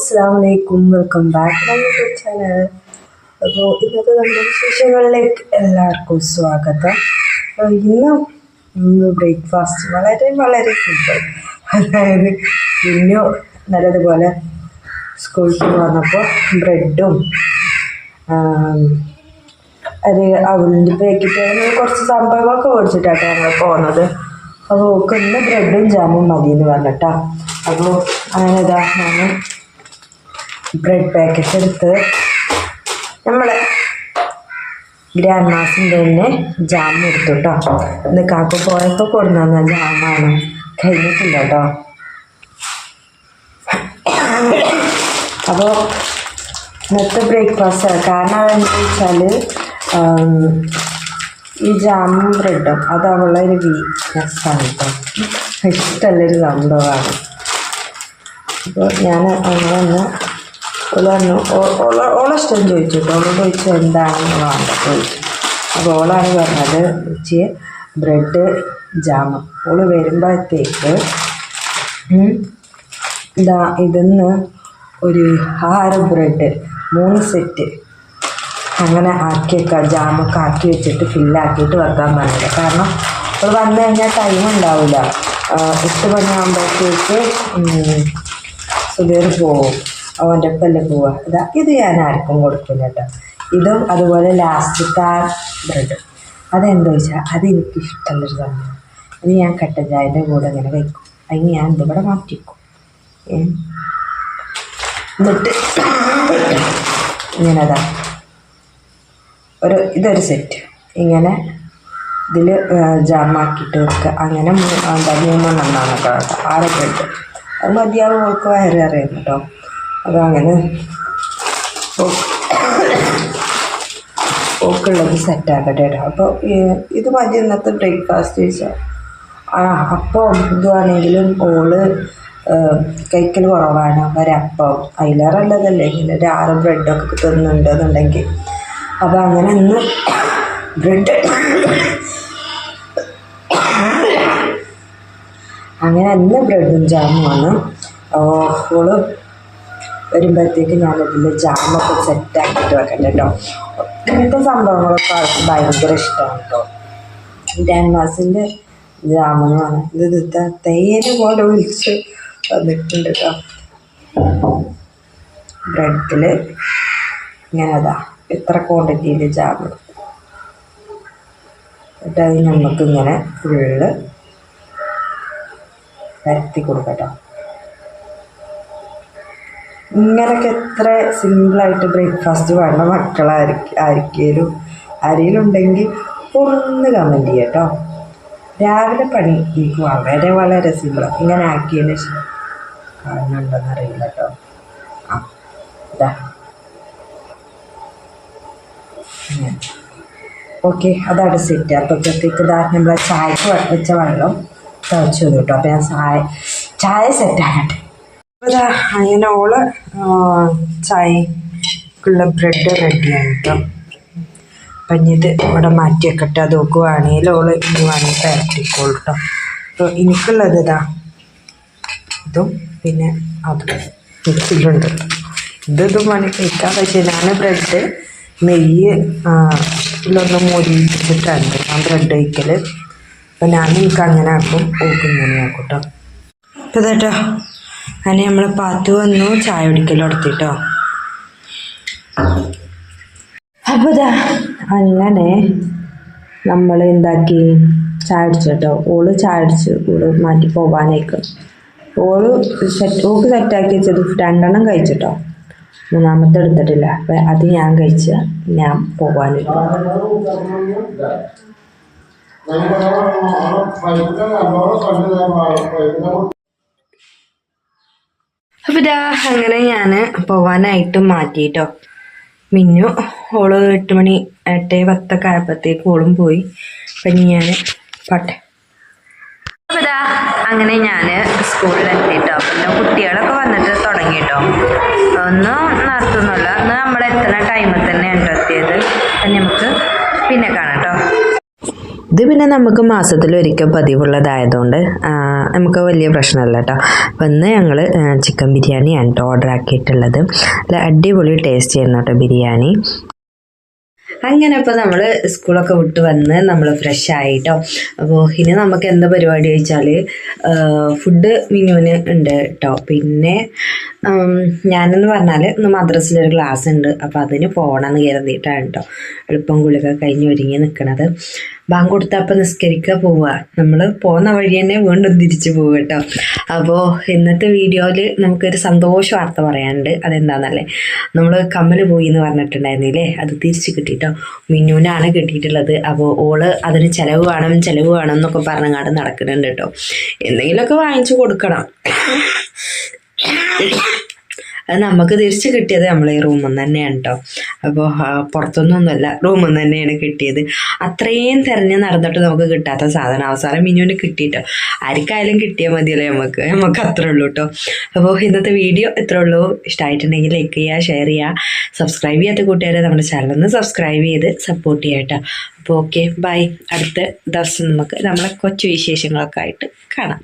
അസ്സാം welcome back YouTube channel. അപ്പോൾ ഇന്നത്തെ നമ്മുടെ വിശേഷങ്ങളിലേക്ക് എല്ലാവർക്കും സ്വാഗതം. ഇന്ന് ഇന്ന് ബ്രേക്ക്ഫാസ്റ്റ് വളരെ വളരെ സിമ്പിൾ അതായത് ഇന്നു നല്ലതുപോലെ സ്കൂളിൽ വന്നപ്പോൾ ബ്രെഡും അത് അവലിന്റെ പാക്കറ്റ് കുറച്ച് സംഭവങ്ങളൊക്കെ മേടിച്ചിട്ടാണ് ഞങ്ങൾ പോകുന്നത് അപ്പോൾ ഒക്കെ ഇന്ന് ബ്രെഡും ജാമും മതി എന്ന് പറഞ്ഞിട്ടാ. അപ്പോൾ അങ്ങനെ ഇതാ ഞാൻ ബ്രെഡ് പാക്കറ്റ് എടുത്ത് നമ്മൾ ഗ്രാൻഡ് മാസിന്റെ തന്നെ ജാം എടുത്തു കേട്ടോ ഇന്ന് കാക്കു പോയപ്പോൾ കൊടുന്ന ജാമാണ്. കഴിഞ്ഞിട്ടില്ല കേട്ടോ അപ്പോൾ ഇന്നത്തെ ബ്രേക്ക്ഫാസ്റ്റ് കാരണം അതെന്താ വെച്ചാൽ ഈ ജാമും ബ്രെഡും അത് അവളുടെ ഒരു വീക്ക്നെസ്സാണ് കേട്ടോ ഇഷ്ടമുള്ളൊരു സംഭവമാണ്. അപ്പോൾ ഞാൻ അങ്ങനെ ഒന്ന് ഓൾ ഓള ഇഷ്ടം ചോദിച്ചു കേട്ടോ ഓളോട് ചോദിച്ചു എന്താണെന്ന് വേണ്ട ചോദിച്ചു. അപ്പോൾ ഓളാണ് പറഞ്ഞത് ഉച്ചയെ ബ്രെഡ് ജാമ്. ഓൾ വരുമ്പോഴത്തേക്ക് ഇതാ ഇതിന്ന് ഒരു ആറ് ബ്രെഡ് മൂന്ന് സെറ്റ്. അങ്ങനെ ആക്കി വെക്കാം ജാമൊക്കെ ആക്കി വെച്ചിട്ട് ഫില്ലാക്കിയിട്ട് വെക്കാൻ പറഞ്ഞത്. കാരണം അവൾ വന്നു കഴിഞ്ഞാൽ ടൈം ഉണ്ടാവില്ല എട്ട് മണിയാകുമ്പോഴത്തേക്ക് സുബേർ പോവും. അവന്റെ ഒപ്പല്ലേ പോവുക ഇതാ ഇത് ഞാൻ ആർക്കും കൊടുക്കില്ല കേട്ടോ ഇതും അതുപോലെ ലാസ്റ്റ് കാർ ബ്രെഡ്. അതെന്താ വെച്ചാൽ അത് എനിക്ക് ഇഷ്ടമുള്ളൊരു സംഭവം ഇത് ഞാൻ കട്ടൻ ചായന്റെ കൂടെ ഇങ്ങനെ വയ്ക്കും അതിന് ഞാൻ ഇതിവിടെ മാറ്റിക്കും എന്നിട്ട് ഇങ്ങനെ അതാ ഒരു ഇതൊരു സെറ്റ്. ഇങ്ങനെ ഇതിൽ ജാമാക്കിയിട്ട് വെക്കുക അങ്ങനെ എന്താ മൂന്നെണ്ണമാണ് കേട്ടോ. ആറ് ബ്രെഡ്. അത് മതിയാവും അവൾക്ക് വയറ് കേട്ടോ അത് അങ്ങനെ ഓക്കുള്ളത് സെറ്റാക്കട്ടെ കേട്ടോ അപ്പോൾ ഇത് മതി ഇന്നത്തെ ബ്രേക്ക്ഫാസ്റ്റ് ചോദിച്ചാൽ ആ അപ്പം ഇതുവാണെങ്കിലും ഓൾ കഴിക്കൽ കുറവാണ്. ഒരപ്പം അയിലാറല്ലതല്ലേ. ഇങ്ങനെ ഒരു ആറ് ബ്രെഡൊക്കെ തിന്നുന്നുണ്ടെന്നുണ്ടെങ്കിൽ അപ്പോൾ അങ്ങനെ ഇന്ന് ബ്രെഡ് അങ്ങനെ അന്ന് ബ്രെഡും ജാമുമാണ് ഓൾ വരുമ്പോഴത്തേക്ക് ഞാനതിൽ ജാമൊക്കെ സെറ്റാക്കിയിട്ട് വെക്കണ്ട കേട്ടോ ഇങ്ങനത്തെ സംഭവങ്ങളൊക്കെ അവർക്ക് ഭയങ്കര ഇഷ്ടമാണ് കേട്ടോ ഡാൻവാസിന്റെ ജാമെന്നാണ് ഇത് തേര് പോലെ ഒഴിച്ച് വന്നിട്ടുണ്ട് കേട്ടോ ബ്രെഡിൽ ഇങ്ങനെ അതാ ഇത്ര ക്വാണ്ടിറ്റിയിൽ ജാമ് എന്നിട്ട് അത് നമുക്കിങ്ങനെ ഫുള്ള് പരത്തി കൊടുക്കട്ടോ. ഇങ്ങനൊക്കെ എത്ര സിമ്പിളായിട്ട് ബ്രേക്ക്ഫാസ്റ്റ് വേണ്ട മക്കളായിരിക്കും ആയിരിക്കും ആരെങ്കിലും ഉണ്ടെങ്കിൽ ഒന്ന് കമന്റ് ചെയ്യാം കേട്ടോ രാവിലെ പണി എനിക്ക് വളരെ വളരെ സിമ്പിളാണ് ഇങ്ങനെ ആക്കിയതിന് കാണുന്നുണ്ടെന്ന് അറിയില്ല കേട്ടോ ആ ഓക്കെ അതാണ് സെറ്റ് അപ്പോഴത്തേക്ക് ഇതാ നമ്മൾ ചായക്ക് വെച്ച വെള്ളം തിളച്ചു കേട്ടോ അപ്പോൾ ഞാൻ ചായ ചായ സെറ്റാകട്ടെ അപ്പോൾ ഇതാ അങ്ങനെ ഓൾ ചായക്കുള്ള ബ്രെഡ് റെഡിയാണ് കേട്ടോ അപ്പം ഇത് ഇവിടെ മാറ്റി വെക്കട്ടെ അത് നോക്കുവാണെങ്കിൽ ഓൾ ഇനി വേണമെങ്കിൽ പരട്ടിക്കോളൂ കേട്ടോ അപ്പോൾ എനിക്കുള്ളത് ഇതാ. ഇതും പിന്നെ അതും. മിക്സിലുണ്ട് ഇത് ഇതും വേണമെങ്കിൽ കഴിക്കാം പക്ഷേ ഞാൻ ബ്രെഡ് നെയ്യ് ആ, ഇതിലൊന്ന് മൊരിച്ചിട്ടാണ് ഞാൻ ബ്രെഡ് കഴിക്കൽ അപ്പം ഞാൻ എനിക്ക് അങ്ങനെ ആക്കും. ഓക്ക് ഇങ്ങനെ ആക്കും കേട്ടോ അപ്പോൾ ഇതേട്ടോ അങ്ങനെ നമ്മൾ പാത്തു വന്നു ചായ കുടിക്കൽ കൊടുത്തിട്ടോ അപ്പോൾ ഇതാ അങ്ങനെ നമ്മൾ എന്താക്കി? ചായ അടിച്ചോട്ടോ ഓൾ ചായ അടിച്ച് ഓൾ മാറ്റി പോവാനേക്ക് ഓൾ സെറ്റ് ഓക്ക് സെറ്റാക്കി വെച്ചത് രണ്ടെണ്ണം കഴിച്ചിട്ടോ. മൂന്നാമത്തെ എടുത്തിട്ടില്ല. അപ്പം അത് ഞാൻ കഴിച്ച ഞാൻ പോകാനേക്ക് അപ്പം ഇതാ അങ്ങനെ ഞാൻ പോവാനായിട്ട് മാറ്റിട്ടോ. മിന്നു ഓൾ എട്ട് മണി എട്ട് പത്തൊക്കെ ആയപ്പോഴത്തേക്ക് ഓളും പോയി. അപ്പം ഇനി ഞാൻ പട്ടെ. അപ്പോൾ ഇതാ അങ്ങനെ ഞാൻ സ്കൂളിലെത്തിട്ടോ. പിന്നെ കുട്ടികളൊക്കെ വന്നിട്ട് തുടങ്ങിട്ടോ. ഒന്നും നടത്തുന്നില്ല അന്ന് നമ്മൾ എത്തുന്ന ടൈമിൽ തന്നെ ഉണ്ടോ എത്തിയത്. അപ്പം നമുക്ക് പിന്നെ കാണാം കേട്ടോ. ഇത് പിന്നെ നമുക്ക് മാസത്തിൽ ഒരിക്കൽ പതിവുള്ളതായതുകൊണ്ട് നമുക്ക് വലിയ പ്രശ്നമല്ല കേട്ടോ. അപ്പം ഇന്ന് ഞങ്ങൾ ചിക്കൻ ബിരിയാണിയാണ് കേട്ടോ ഓർഡർ ആക്കിയിട്ടുള്ളത്. അടിപൊളി ടേസ്റ്റ് ചെയ്യുന്നു കേട്ടോ ബിരിയാണി. അങ്ങനെ അപ്പോൾ നമ്മൾ സ്കൂളൊക്കെ വിട്ട് വന്ന് നമ്മൾ ഫ്രഷ് ആയിട്ടോ. അപ്പോൾ ഇനി നമുക്ക് എന്താ പരിപാടി ചോദിച്ചാൽ ഫുഡ് മിനുവിന് ഉണ്ട് കേട്ടോ. പിന്നെ ഞാനെന്ന് പറഞ്ഞാൽ ഇന്ന് മദ്രസിലൊരു ക്ലാസ് ഉണ്ട്. അപ്പോൾ അതിന് പോകണമെന്ന് കരുതിയിട്ടാണ് കേട്ടോ. എളുപ്പം ഗുളിക കഴിഞ്ഞ് ഒരുങ്ങി നിൽക്കണത് ബാങ്ക് കൊടുത്തപ്പോൾ നിസ്കരിക്കുക പോവുക നമ്മൾ പോകുന്ന വഴി തന്നെ വീണ്ടും തിരിച്ചു പോകും കേട്ടോ. അപ്പോൾ ഇന്നത്തെ വീഡിയോയിൽ നമുക്കൊരു സന്തോഷ വാർത്ത പറയാനുണ്ട്. അതെന്താണെന്നല്ലേ നമ്മൾ കമ്മൽ പോയി എന്ന് പറഞ്ഞിട്ടുണ്ടായിരുന്നില്ലേ? അത് തിരിച്ച് കിട്ടിയിട്ടോ മിന്നുവിനാണ് കിട്ടിയിട്ടുള്ളത്. അപ്പോൾ ഓൾ അതിന് ചിലവ് വേണം ചിലവ് വേണം എന്നൊക്കെ പറഞ്ഞങ്ങാണ്ട് നടക്കുന്നുണ്ട് കേട്ടോ. എന്തെങ്കിലുമൊക്കെ വാങ്ങിച്ചു കൊടുക്കണം. അത് നമുക്ക് തിരിച്ച് കിട്ടിയത് നമ്മളെ ഈ റൂമിൽ നിന്ന് തന്നെയാണ് കേട്ടോ അപ്പോൾ പുറത്തൊന്നുമൊന്നുമല്ല റൂമിൽ നിന്ന് തന്നെയാണ് കിട്ടിയത്. അത്രയും തിരഞ്ഞ് നടന്നിട്ട് നമുക്ക് കിട്ടാത്ത സാധനം. അവസാനം മിനുവിന് കിട്ടിയിട്ടോ. ആർക്കായാലും കിട്ടിയാൽ മതിയല്ലോ നമുക്ക്. നമുക്ക് അത്രേ ഉള്ളൂ കേട്ടോ അപ്പോൾ ഇന്നത്തെ വീഡിയോ ഇത്രേ ഉള്ളൂ. ഇഷ്ടമായിട്ടുണ്ടെങ്കിൽ ലൈക്ക് ചെയ്യുക ഷെയർ ചെയ്യുക സബ്സ്ക്രൈബ് ചെയ്യാത്ത കൂട്ടുകാരെ നമ്മുടെ ചാനലൊന്ന് സബ്സ്ക്രൈബ് ചെയ്ത് സപ്പോർട്ട് ചെയ്യുക കേട്ടോ അപ്പോൾ ഓക്കെ ബൈ അടുത്ത ദിവസം നമുക്ക് നമ്മളെ കൊച്ചു വിശേഷങ്ങളൊക്കെ ആയിട്ട് കാണാം.